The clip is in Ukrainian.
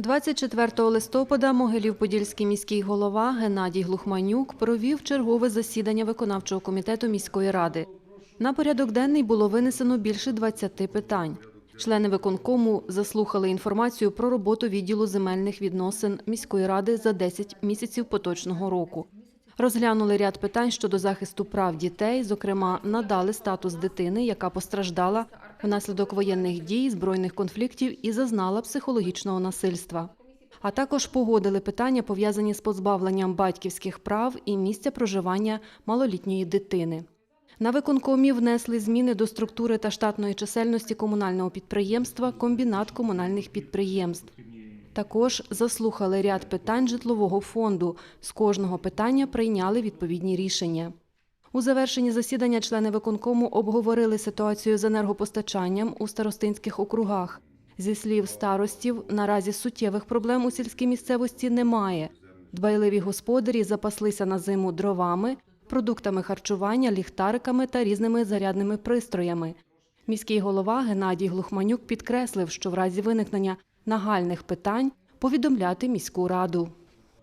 24 листопада Могилів-Подільський міський голова Геннадій Глухманюк провів чергове засідання виконавчого комітету міської ради. На порядок денний було винесено більше 20 питань. Члени виконкому заслухали інформацію про роботу відділу земельних відносин міської ради за 10 місяців поточного року. Розглянули ряд питань щодо захисту прав дітей, зокрема, надали статус дитини, яка постраждала внаслідок воєнних дій, збройних конфліктів і зазнала психологічного насильства. А також погодили питання, пов'язані з позбавленням батьківських прав і місця проживання малолітньої дитини. На виконкомі внесли зміни до структури та штатної чисельності комунального підприємства Комбінат комунальних підприємств. Також заслухали ряд питань житлового фонду. З кожного питання прийняли відповідні рішення. У завершенні засідання члени виконкому обговорили ситуацію з енергопостачанням у старостинських округах. Зі слів старостів, наразі суттєвих проблем у сільській місцевості немає. Дбайливі господарі запаслися на зиму дровами, продуктами харчування, ліхтариками та різними зарядними пристроями. Міський голова Геннадій Глухманюк підкреслив, що в разі виникнення нагальних питань повідомляти міську раду.